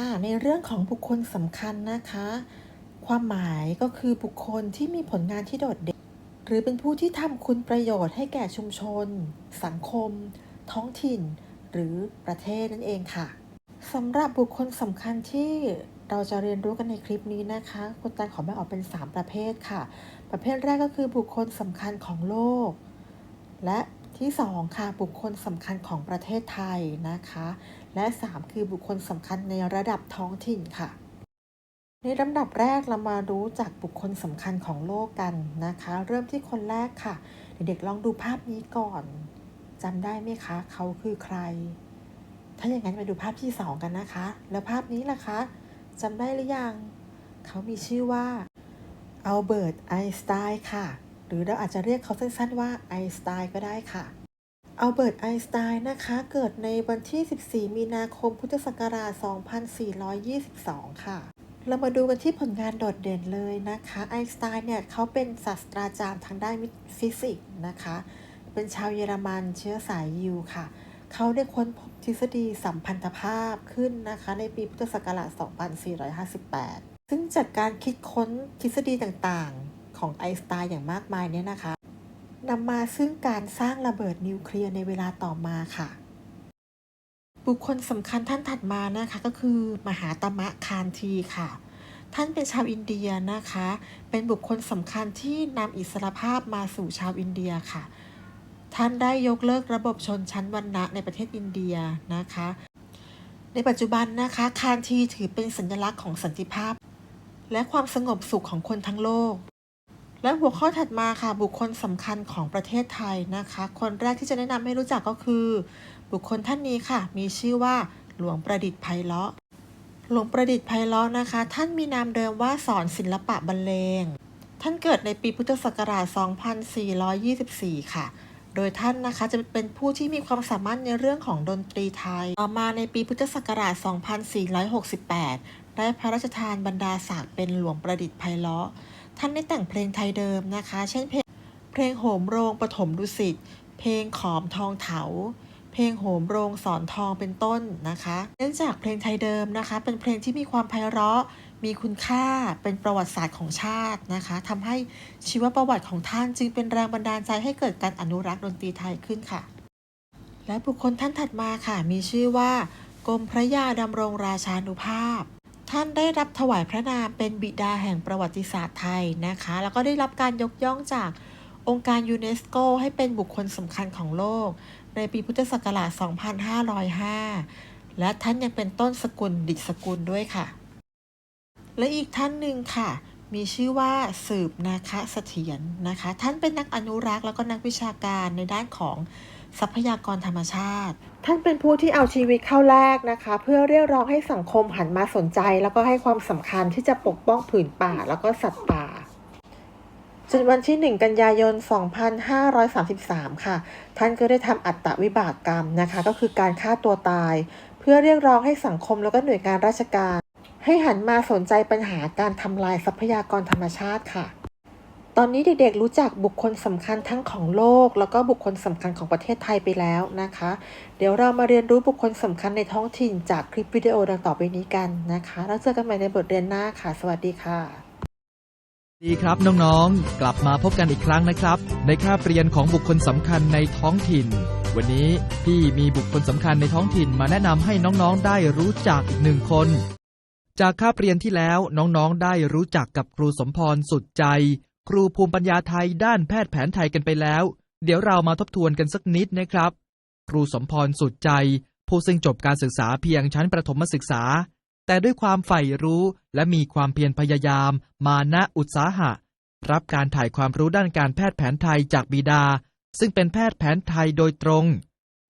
ค่ะ ในเรื่องของบุคคลสำคัญนะคะ ความหมายก็คือบุคคลที่มีผลงานที่โดดเด่น หรือเป็นผู้ที่ทำคุณประโยชน์ให้แก่ชุมชน สังคม ท้องถิ่น หรือประเทศนั่นเองค่ะสำหรับบุคคลสำคัญที่เราจะเรียนรู้กันในคลิปนี้นะคะคุณตาขอแบ่งออกเป็น 3 ประเภทค่ะ ประเภทแรกก็คือบุคคลสำคัญของโลก และที่ 2 ค่ะบุคคลสำคัญของประเทศไทยนะคะ และ 3 คือบุคคลสำคัญในระดับท้องถิ่นค่ะ ในลำดับแรกเรามารู้จักบุคคลสำคัญของโลกกันนะคะ เริ่มที่คนแรกค่ะ เด็กๆลองดูภาพนี้ก่อนจำได้ไหมคะ เขาคือใคร ถ้าอย่างนั้นไปดูภาพที่สองกันนะคะ แล้วภาพนี้ล่ะคะจำได้หรือยัง เขามีชื่อว่าอัลเบิร์ตไอน์สไตน์ค่ะ หรือเราอาจจะเรียกเขาสั้นๆว่าไอน์สไตน์ก็ได้ค่ะ อัลเบิร์ตไอน์สไตน์นะคะ เกิดในวันที่ 14 มีนาคมพุทธศักราช 2422 ค่ะ เรามาดูกันที่ผลงานโดดเด่นเลยนะคะ ไอน์สไตน์เนี่ยเขาเป็นศาสตราจารย์ทางด้านฟิสิกส์นะคะ เป็นชาวเยอรมันเชื้อสายยิวค่ะ เขาได้ค้นพบทฤษฎีสัมพันธภาพขึ้นนะคะ ในปีพุทธศักราช 2458 ซึ่งจากการคิดค้นทฤษฎีต่างๆ ของไอน์สไตน์อย่างมากมายเนี่ยนะคะ นำมาซึ่งการสร้างระเบิดนิวเคลียร์ในเวลาต่อมาค่ะ บุคคลสำคัญท่านถัดมานะคะก็คือ มหาตมะคานทีค่ะ ท่านเป็นชาวอินเดียนะคะ เป็นบุคคลสำคัญที่นำอิสรภาพมาสู่ชาวอินเดียค่ะ ท่านได้ยกเลิกระบบชนชั้นวรรณะในประเทศอินเดียนะคะ ในปัจจุบันนะคะคานทีถือเป็นสัญลักษณ์ของสันติภาพ และความสงบสุขของคนทั้งโลก และหัวข้อถัดมาค่ะบุคคลสำคัญของประเทศไทยนะคะ คนแรกที่จะแนะนำให้รู้จักก็คือ บุคคลท่านนี้ค่ะ มีชื่อว่าหลวงประดิษฐ์ไพเราะหลวงประดิษฐ์ไพเราะนะคะ ท่านมีนามเดิมว่าสอนศิลปะบรรเลง ท่านเกิดในปีพุทธศักราช 2424 ค่ะ โดยท่านนะคะจะเป็นผู้ที่มีความสามารถในเรื่องของดนตรีไทย ต่อมาในปีพุทธศักราช 2468 ได้พระราชทานบรรดาศักดิ์เป็นหลวงประดิษฐ์ไพเราะ ท่านได้แต่งเพลงไทยเดิมนะคะ เช่นเพลงเพลงโหมโรงปฐมดุสิต เพลงขอมทองเถา เพลงโหมโรงสอนทองเป็นต้นนะคะเนื่องจากเพลงไทยเดิมนะคะ เป็นเพลงที่มีความไพเราะ มีคุณค่า เป็นประวัติศาสตร์ของชาตินะคะทำให้ชีวประวัติของท่านจึงเป็นแรงบันดาลใจให้เกิดการอนุรักษ์ดนตรีไทยขึ้นค่ะ และบุคคลท่านถัดมาค่ะ มีชื่อว่ากรมพระยาดำรงราชานุภาพ ท่านได้รับถวายพระนามเป็นบิดาแห่งประวัติศาสตร์ไทยนะคะ แล้วก็ได้รับการยกย่องจากองค์การยูเนสโกให้เป็นบุคคลสำคัญของโลก ในปีพุทธศักราช 2505 และท่านยังเป็นต้นสกุลดิษกุลด้วยค่ะ และอีกท่านหนึ่งค่ะ มีชื่อว่าสืบนาคะเสถียรนะคะ ท่านเป็นนักอนุรักษ์แล้วก็นักวิชาการในด้านของ ทรัพยากรธรรมชาติ ท่านเป็นผู้ที่เอาชีวิตเข้าแลกนะคะ เพื่อเรียกร้องให้สังคมหันมาสนใจ แล้วก็ให้ความสำคัญที่จะปกป้องผืนป่าแล้วก็สัตว์ป่าจนวันที่ 1 กันยายน 2533 ค่ะ ท่านก็ได้ทำอัตตวิบากกรรมนะคะ ก็คือการฆ่าตัวตาย เพื่อเรียกร้องให้สังคมแล้วก็หน่วยงานราชการ ให้หันมาสนใจปัญหาการทำลายทรัพยากรธรรมชาติค่ะ อนนี้เด็กๆรู้จักบุคคลสำคัญทั้งของโลก แล้วก็บุคคลสำคัญของประเทศไทยไปแล้วนะคะ เดี๋ยวเรามาเรียนรู้บุคคลสำคัญในท้องถิ่นจากคลิปวิดีโอดังต่อไปนี้กันนะคะ แล้วเจอกันใหม่ในบทเรียนหน้าค่ะ สวัสดีค่ะ ดีครับน้องๆ กลับมาพบกันอีกครั้งนะครับ ในคาบเรียนของบุคคลสำคัญในท้องถิ่น วันนี้พี่มีบุคคลสำคัญในท้องถิ่นมาแนะนำให้น้องๆได้รู้จักอีกหนึ่งคน จากคาบเรียนที่แล้วน้องๆได้รู้จักกับครูสมพรสุดใจ ครูภูมิปัญญาไทยด้านแพทย์แผนไทยกันไปแล้ว เดี๋ยวเรามาทบทวนกันสักนิดนะครับ ครูสมพรสุดใจ ผู้ซึ่งจบการศึกษาเพียงชั้นประถมศึกษา แต่ด้วยความใฝ่รู้และมีความเพียรพยายาม มานะอุตสาหะ รับการถ่ายความรู้ด้านการแพทย์แผนไทยจากบิดา ซึ่งเป็นแพทย์แผนไทยโดยตรง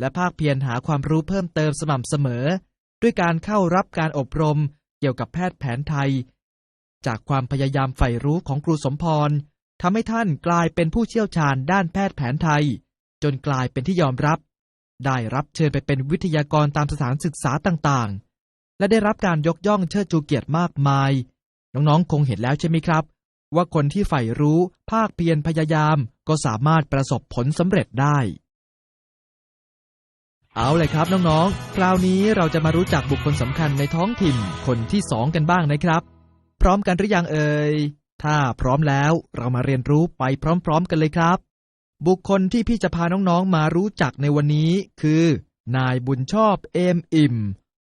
และภาคเพียรหาความรู้เพิ่มเติมสม่ำเสมอ ด้วยการเข้ารับการอบรมเกี่ยวกับแพทย์แผนไทย จากความพยายามใฝ่รู้ของครูสมพร ทำให้ท่านกลายเป็นผู้เชี่ยวชาญด้านแพทย์แผนไทย จนกลายเป็นที่ยอมรับ ได้รับเชิญไปเป็นวิทยากรตามสถานศึกษาต่างๆ และได้รับการยกย่องเชิดชูเกียรติมากมาย น้องๆ คงเห็นแล้วใช่ไหมครับ ว่าคนที่ใฝ่รู้ภาคเพียรพยายามก็สามารถประสบผลสำเร็จได้ เอาเลยครับน้องๆ คราวนี้เราจะมารู้จักบุคคลสำคัญในท้องถิ่นคนที่สองกันบ้างนะครับ พร้อมกันหรือยังเอ่ย ถ้าพร้อมแล้วเรามาเรียนรู้ไปพร้อมๆกันเลยครับ บุคคลที่พี่จะพาน้องๆมารู้จักในวันนี้คือ นายบุญชอบเอมอิ่ม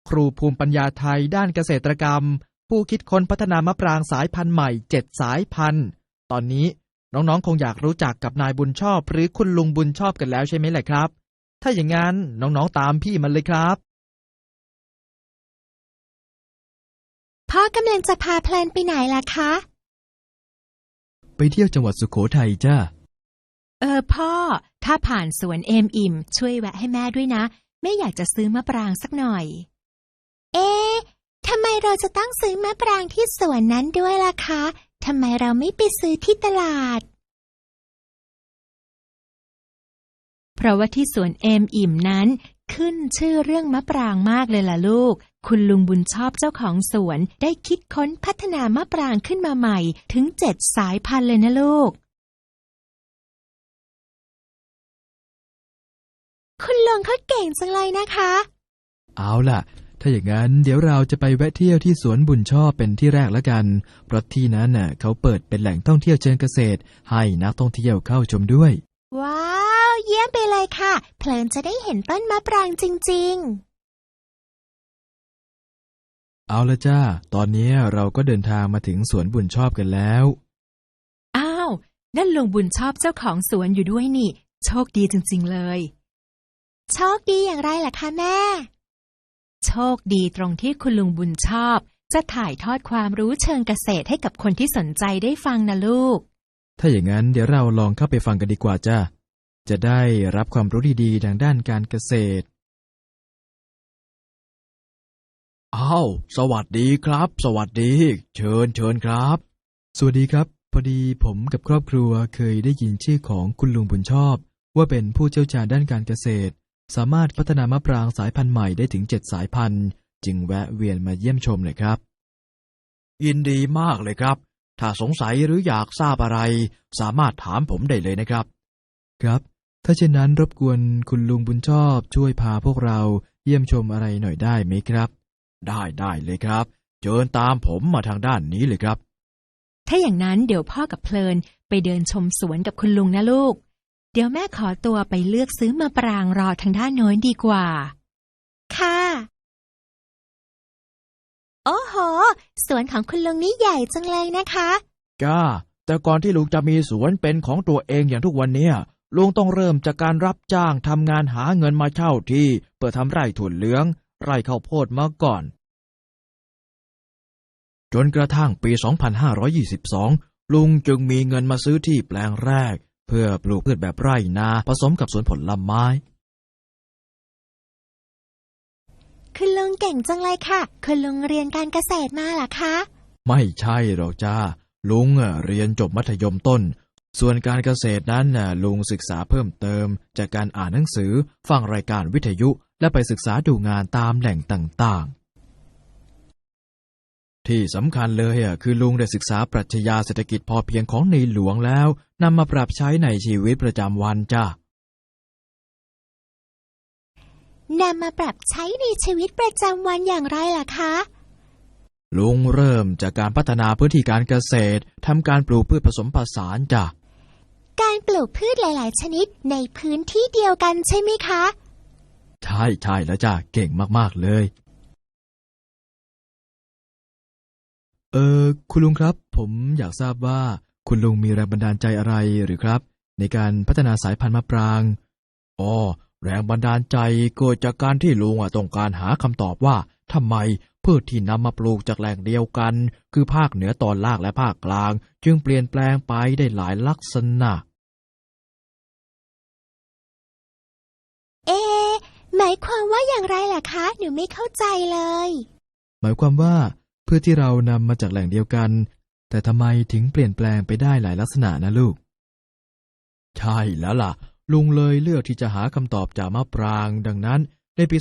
ครูภูมิปัญญาไทยด้านเกษตรกรรม ผู้คิดค้นพัฒนามะปรางสายพันธุ์ใหม่7สายพันธุ์ ตอนนี้น้องๆ คงอยากรู้จักกับนายบุญชอบ หรือคุณลุงบุญชอบกันแล้วใช่ไหมแหละครับ ถ้าอย่างนั้นน้องๆตามพี่มันเลยครับพ่อกำลังจะพาเพลินไปไหนล่ะคะ ไปเที่ยวจังหวัดสุโขทัยจ้า เออพ่อ ถ้าผ่านสวนเอมอิ่ม ช่วยแวะให้แม่ด้วยนะ แม่อยากจะซื้อมะปรางสักหน่อย เอ๊ะทำไมเราจะต้องซื้อมะปรางที่สวนนั้นด้วยล่ะคะทำไมเราไม่ไปซื้อที่ตลาด เพราะว่าที่สวนเอมอิ่มนั้น ขึ้นชื่อเรื่องมะปรางมากเลยล่ะลูก คุณลุงบุญชอบเจ้าของสวนได้คิดค้นพัฒนามะปรางขึ้นมาใหม่ ถึงเจ็ดสายพันธุ์เลยนะลูก คุณลุงเขาเก่งจังเลยนะคะ เอาล่ะ ถ้าอย่างนั้นเดี๋ยวเราจะไปแวะเที่ยวที่สวนบุญชอบเป็นที่แรกแล้วกัน เพราะที่นั้นน่ะเขาเปิดเป็นแหล่งท่องเที่ยวเชิงเกษตร ให้นักท่องเที่ยวเข้าชมด้วย ว้าว เยี่ยมไปเลยค่ะ เพลินจะได้เห็นต้นมะปรางจริง เอาละจ้า ตอนนี้เราก็เดินทางมาถึงสวนบุญชอบกันแล้วๆอ้าว นั่นลุงบุญชอบเจ้าของสวนอยู่ด้วยนี่ โชคดีจริงๆเลย โชคดีอย่างไรล่ะคะแม่ โชคดีตรงที่คุณลุงบุญชอบ จะถ่ายทอดความรู้เชิงเกษตรให้กับคนที่สนใจได้ฟังนะลูก ถ้าอย่างนั้นเดี๋ยวเราลองเข้าไปฟังกันดีกว่าจ้าจะได้รับความรู้ดีๆทางด้านการเกษตร อ้าว สวัสดีครับ สวัสดี เชิญเชิญครับ สวัสดีครับ พอดีผมกับครอบครัวเคยได้ยินชื่อของคุณลุงบุญชอบ ว่าเป็นผู้เชี่ยวชาญด้านการเกษตร สามารถพัฒนามะปรางสายพันธุ์ใหม่ได้ถึงเจ็ดสายพันธุ์จึงแวะเวียนมาเยี่ยมชมเลยครับ ยินดีมากเลยครับ ถ้าสงสัยหรืออยากทราบอะไร สามารถถามผมได้เลยนะครับ ครับ ถ้าเช่นนั้นรบกวนคุณลุงบุญชอบช่วยพาพวกเราเยี่ยมชมอะไรหน่อยได้ไหมครับ ได้ได้เลยครับ เชิญตามผมมาทางด้านนี้เลยครับ ถ้าอย่างนั้นเดี๋ยวพ่อกับเพลินไปเดินชมสวนกับคุณลุงนะลูก เดี๋ยวแม่ขอตัวไปเลือกซื้อมาปรางรอทางด้านโน้นดีกว่า ค่ะ โอ้โห สวนของคุณลุงนี่ใหญ่จังเลยนะคะก้า แต่ก่อนที่ลุงจะมีสวนเป็นของตัวเองอย่างทุกวันเนี้ยลุงต้องเริ่มจากการรับจ้างทำงานหาเงินมาเช่าที่เพื่อทำไร่ถั่วเหลือง ไร่ข้าวโพดมาก่อน จนกระทั่งปี 2522 ลุงจึงมีเงินมาซื้อที่แปลงแรก เพื่อปลูกพืชแบบไร่นาผสมกับสวนผลไม้คุณลุงเก่งจังเลยค่ะคุณลุงเรียนการเกษตรมาเหรอคะ ไม่ใช่หรอกจ้า ลุงอะเรียนจบมัธยมต้น ส่วนการเกษตรนั้นน่ะลุงศึกษาเพิ่มเติม จากการอ่านหนังสือ ฟังรายการวิทยุ และไปศึกษาดูงานตามแหล่งต่างๆ ที่สำคัญเลยอะคือลุงได้ศึกษาปรัชญาเศรษฐกิจพอเพียงของในหลวงแล้วนำมาปรับใช้ในชีวิตประจำวันจ้านำมาปรับใช้ในชีวิตประจำวันอย่างไรล่ะคะ ลุงเริ่มจากการพัฒนาพื้นที่การเกษตรทำการปลูกพืชผสมผสานจ้ะ การปลูกพืชหลาย ๆ ชนิดในพื้นที่เดียวกันใช่ไหมคะ ใช่ใช่แล้วจ้ะเก่งมากๆเลย เออคุณลุงครับ ผมอยากทราบว่าคุณลุงมีแรงบันดาลใจอะไรหรือครับ ในการพัฒนาสายพันธุ์มะปรางอ๋อแรงบันดาลใจเกิดจากการที่ลุงอะต้องการหาคำตอบว่าทำไมพืชที่นำมาปลูกจากแหล่งเดียวกัน คือภาคเหนือตอนล่างและภาคกลาง จึงเปลี่ยนแปลงไปได้หลายลักษณะ เอ หมายความว่าอย่างไรล่ะคะ หนูไม่เข้าใจเลย หมายความว่าเพื่อที่เรานำมาจากแหล่งเดียวกัน แต่ทำไมถึงเปลี่ยนแปลงไปได้หลายลักษณะนะลูก ใช่แล้วล่ะ ลุงเลยเลือกที่จะหาคำตอบจากมะปราง ดังนั้นในปี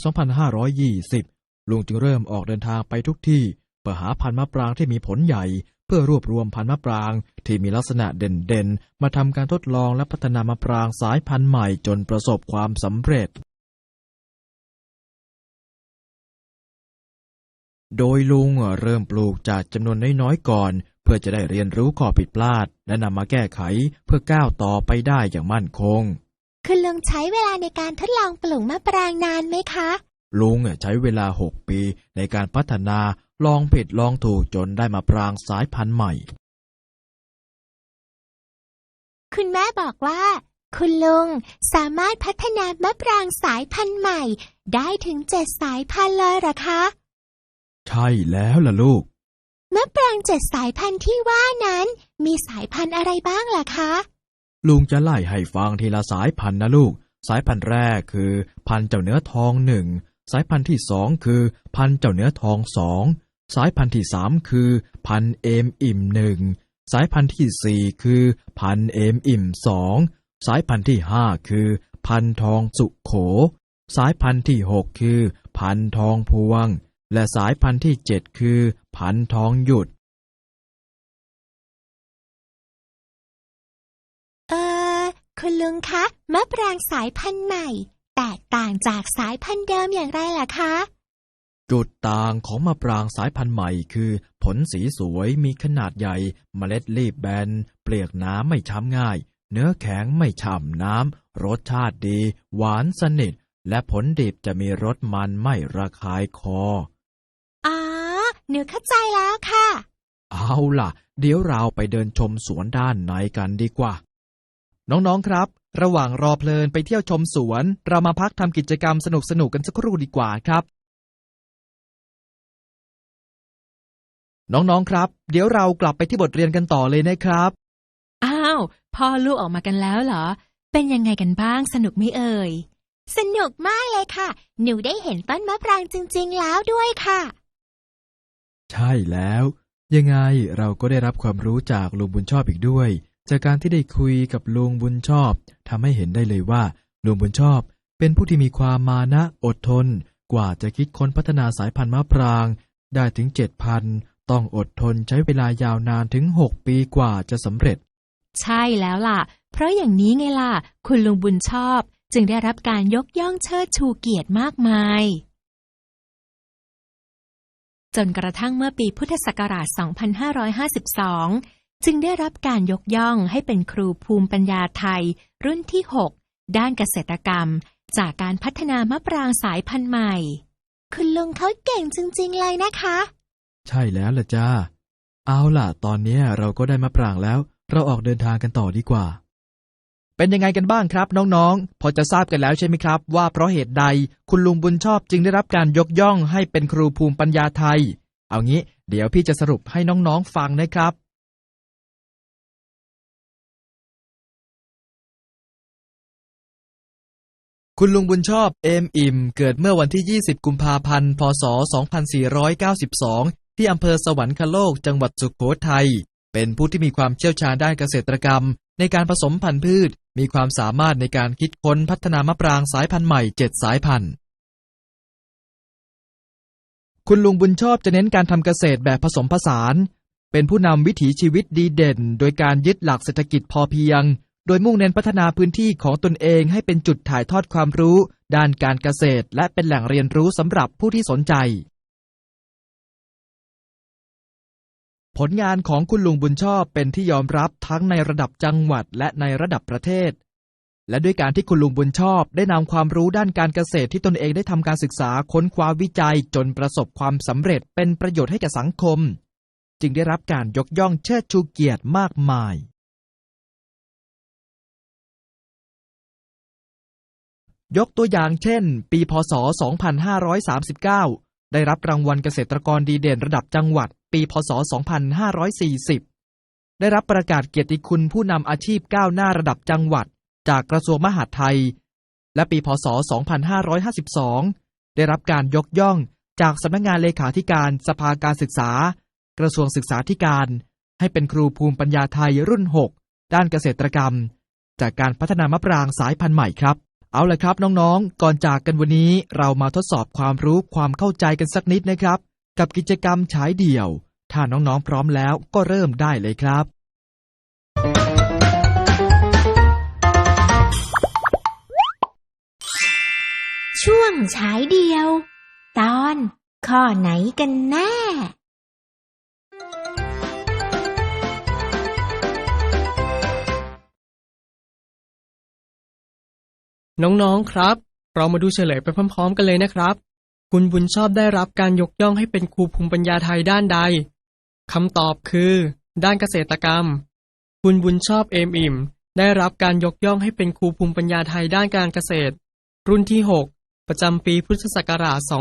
2520 ลุงจึงเริ่มออกเดินทางไปทุกที่เพื่อหาพันธุ์มะปรางที่มีผลใหญ่ เพื่อรวบรวมพันธุ์มะปรางที่มีลักษณะเด่นๆ มาทำการทดลองและพัฒนามะปรางสายพันธุ์ใหม่จนประสบความสำเร็จ โดยลุงเริ่มปลูกจากจำนวนน้อยๆก่อน เพื่อจะได้เรียนรู้ข้อผิดพลาด และนำมาแก้ไขเพื่อก้าวต่อไปได้อย่างมั่นคง คุณลุงใช้เวลาในการทดลองปลูกมะปรางนานไหมคะ ลุงใช้เวลา 6 ปีในการพัฒนา ลองผิดลองถูกจนได้มาปรางสายพันธุ์ใหม่ คุณแม่บอกว่า คุณลุงสามารถพัฒนามะปรางสายพันธุ์ใหม่ ได้ถึงเจ็ดสายพันธุ์เลยเหรอคะ ใช่แล้วล่ะลูก มะปรางเจ็ดสายพันธุ์ที่ว่านั้น มีสายพันธุ์อะไรบ้างล่ะคะ ลุงจะไล่ให้ฟังทีละสายพันธุ์นะลูก สายพันธุ์แรกคือ พันธุ์เจ้าเนื้อทองหนึ่ง สายพันธุ์ที่สองคือ พันธุ์เจ้าเนื้อทองสอง สายพันธุ์ที่สามคือพันธุ์เอมอิ่มหนึ่งสายพันธุ์ที่สี่คือพันธุ์เอมอิ่มสองสายพันธุ์ที่ห้าคือ พันธุ์ทองสุโข สายพันธุ์ที่หกคือ พันธุ์ทองพวง และสายพันธุ์ที่เจ็ดคือ พันธุ์ทองหยุด เออ คุณลุงคะมะปรางสายพันธุ์ใหม่ แตกต่างจากสายพันธุ์เดิมอย่างไรล่ะคะ จุดต่างของมะปรางสายพันธุ์ใหม่คือ ผลสีสวยมีขนาดใหญ่ เมล็ดรีบแบน เปลือกน้ำไม่ช้ำง่าย เนื้อแข็งไม่ฉ่ำน้ำ รสชาติดี หวานสนิท และผลดิบจะมีรสมันไม่ระคายคอ อ๋อหนูเข้าใจแล้วค่ะ เอาล่ะ เดี๋ยวเราไปเดินชมสวนด้านในกันดีกว่า น้องๆครับ ระหว่างรอเพลินไปเที่ยวชมสวน เรามาพักทำกิจกรรมสนุกๆกันสักครู่ดีกว่าครับ น้องๆครับ เดี๋ยวเรากลับไปที่บทเรียนกันต่อเลยนะครับ อ้าว พ่อลูกออกมากันแล้วเหรอ เป็นยังไงกันบ้างสนุกไหมเอ่ย สนุกมากเลยค่ะ หนูได้เห็นต้นมะปรางจริง ๆ แล้วด้วยค่ะ ใช่แล้ว ยังไงเราก็ได้รับความรู้จากลุงบุญชอบอีกด้วย จากการที่ได้คุยกับลุงบุญชอบทำให้เห็นได้เลยว่าลุงบุญชอบเป็นผู้ที่มีความมานะอดทน กว่าจะคิดค้นพัฒนาสายพันธุ์มะปราง ได้ถึงเจ็ดพัน ต้องอดทนใช้เวลายาวนานถึงหกปีกว่าจะสำเร็จ ใช่แล้วล่ะ เพราะอย่างนี้ไงล่ะ คุณลุงบุญชอบ จึงได้รับการยกย่องเชิดชูเกียรติมากมาย จนกระทั่งเมื่อปีพุทธศักราช 2552 จึงได้รับการยกย่องให้เป็นครูภูมิปัญญาไทย รุ่นที่ 6 ด้านเกษตรกรรม จากการพัฒนามะปรางสายพันธุ์ใหม่ คุณลุงเขาเก่งจริง ๆ เลยนะคะ ใช่แล้วล่ะจ้า เอาล่ะ ตอนนี้เราก็ได้มะปรางแล้ว เราออกเดินทางกันต่อดีกว่า เป็นยังไงกันบ้างครับน้องๆ พอจะทราบกันแล้วใช่ไหมครับ ว่าเพราะเหตุใดคุณลุงบุญชอบจึงได้รับการยกย่องให้เป็นครูภูมิปัญญาไทย เอางี้ เดี๋ยวพี่จะสรุปให้น้องๆฟังนะครับคุณลุงบุญชอบเอมอิ่ม เกิดเมื่อวันที่ 20 กุมภาพันธ์ พศ 2492 ที่อำเภอสวรรคโลกจังหวัดสุโขทัย เป็นผู้ที่มีความเชี่ยวชาญด้านเกษตรกรรม ในการผสมพันธุ์พืช มีความสามารถในการคิดค้นพัฒนามะปรางสายพันธุ์ใหม่7สายพันธุ์ คุณลุงบุญชอบจะเน้นการทำเกษตรแบบผสมผสาน เป็นผู้นำวิถีชีวิตดีเด่น โดยการยึดหลักเศรษฐกิจพอเพียง โดยมุ่งเน้นพัฒนาพื้นที่ของตนเองให้เป็นจุดถ่ายทอดความรู้ ด้านการเกษตร และเป็นแหล่งเรียนรู้สำหรับผู้ที่สนใจ ผลงานของคุณลุงบุญชอบเป็นที่ยอมรับทั้งในระดับจังหวัดและในระดับประเทศ และด้วยการที่คุณลุงบุญชอบได้นำความรู้ด้านการเกษตรที่ตนเองได้ทำการศึกษาค้นคว้าวิจัยจนประสบความสำเร็จเป็นประโยชน์ให้แก่สังคม จึงได้รับการยกย่องเชิดชูเกียรติมากมาย ยกตัวอย่างเช่น ปีพศ 2539 ได้รับรางวัลเกษตรกรดีเด่นระดับจังหวัด ปี พศ 2540 ได้รับประกาศเกียรติคุณผู้นำอาชีพก้าวหน้าระดับจังหวัด จากกระทรวงมหาดไทย และปี พศ 2552 ได้รับการยกย่องจากสำนักงานเลขาธิการสภาการศึกษา กระทรวงศึกษาธิการ ให้เป็นครูภูมิปัญญาไทยรุ่น 6 ด้านเกษตรกรรม จากการพัฒนามะปรางสายพันธุ์ใหม่ครับเอาละครับน้องๆ ก่อนจากกันวันนี้เรามาทดสอบความรู้ความเข้าใจกันสักนิดนะครับ กับกิจกรรมฉายเดี่ยว ถ้าน้องๆพร้อมแล้วก็เริ่มได้เลยครับ ช่วงฉายเดียว ตอนข้อไหนกันแน่น้องๆ ครับ เรามาดูเฉลยไปพร้อม ๆ กันเลยนะครับ คุณบุญชอบได้รับการยกย่องให้เป็นครูภูมิปัญญาไทยด้านใด คำตอบคือ ด้านเกษตรกรรม คุณบุญชอบเอมอิ่ม ได้รับการยกย่องให้เป็นครูภูมิปัญญาไทยด้านการเกษตร รุ่นที่ 6 ประจำปีพุทธศักราช 2552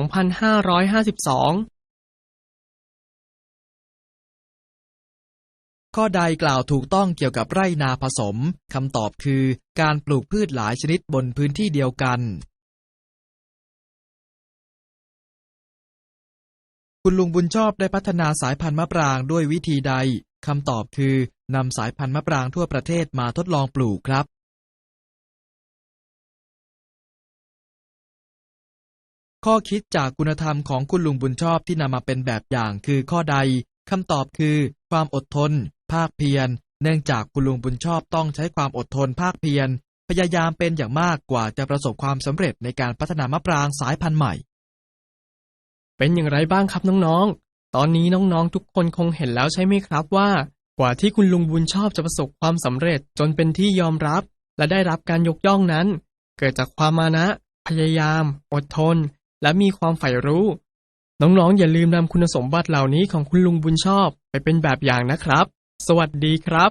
ข้อใดกล่าวถูกต้องเกี่ยวกับไร่นาผสม คำตอบคือ การปลูกพืชหลายชนิดบนพื้นที่เดียวกัน คุณลุงบุญชอบได้พัฒนาสายพันธุ์มะปรางด้วยวิธีใดคำตอบคือนำสายพันธุ์มะปรางทั่วประเทศมาทดลองปลูกครับ ข้อคิดจากคุณธรรมของคุณลุงบุญชอบที่นำมาเป็นแบบอย่างคือข้อใดคำตอบคือ ความอดทน ภาคเพียร เนื่องจากคุณลุงบุญชอบต้องใช้ความอดทนภาคเพียร พยายามเป็นอย่างมากกว่าจะประสบความสำเร็จในการพัฒนามะปรางสายพันธุ์ใหม่ เป็นอย่างไรบ้างครับน้องๆ ตอนนี้น้องๆ ทุกคนคงเห็นแล้วใช่ไหมครับว่า กว่าที่คุณลุงบุญชอบจะประสบความสำเร็จจนเป็นที่ยอมรับ และได้รับการยกย่องนั้น เกิดจากความมานะ พยายาม อดทน และมีความใฝ่รู้ น้องๆ อย่าลืมนำคุณสมบัติเหล่านี้ของคุณลุงบุญชอบไปเป็นแบบอย่างนะครับ สวัสดีครับ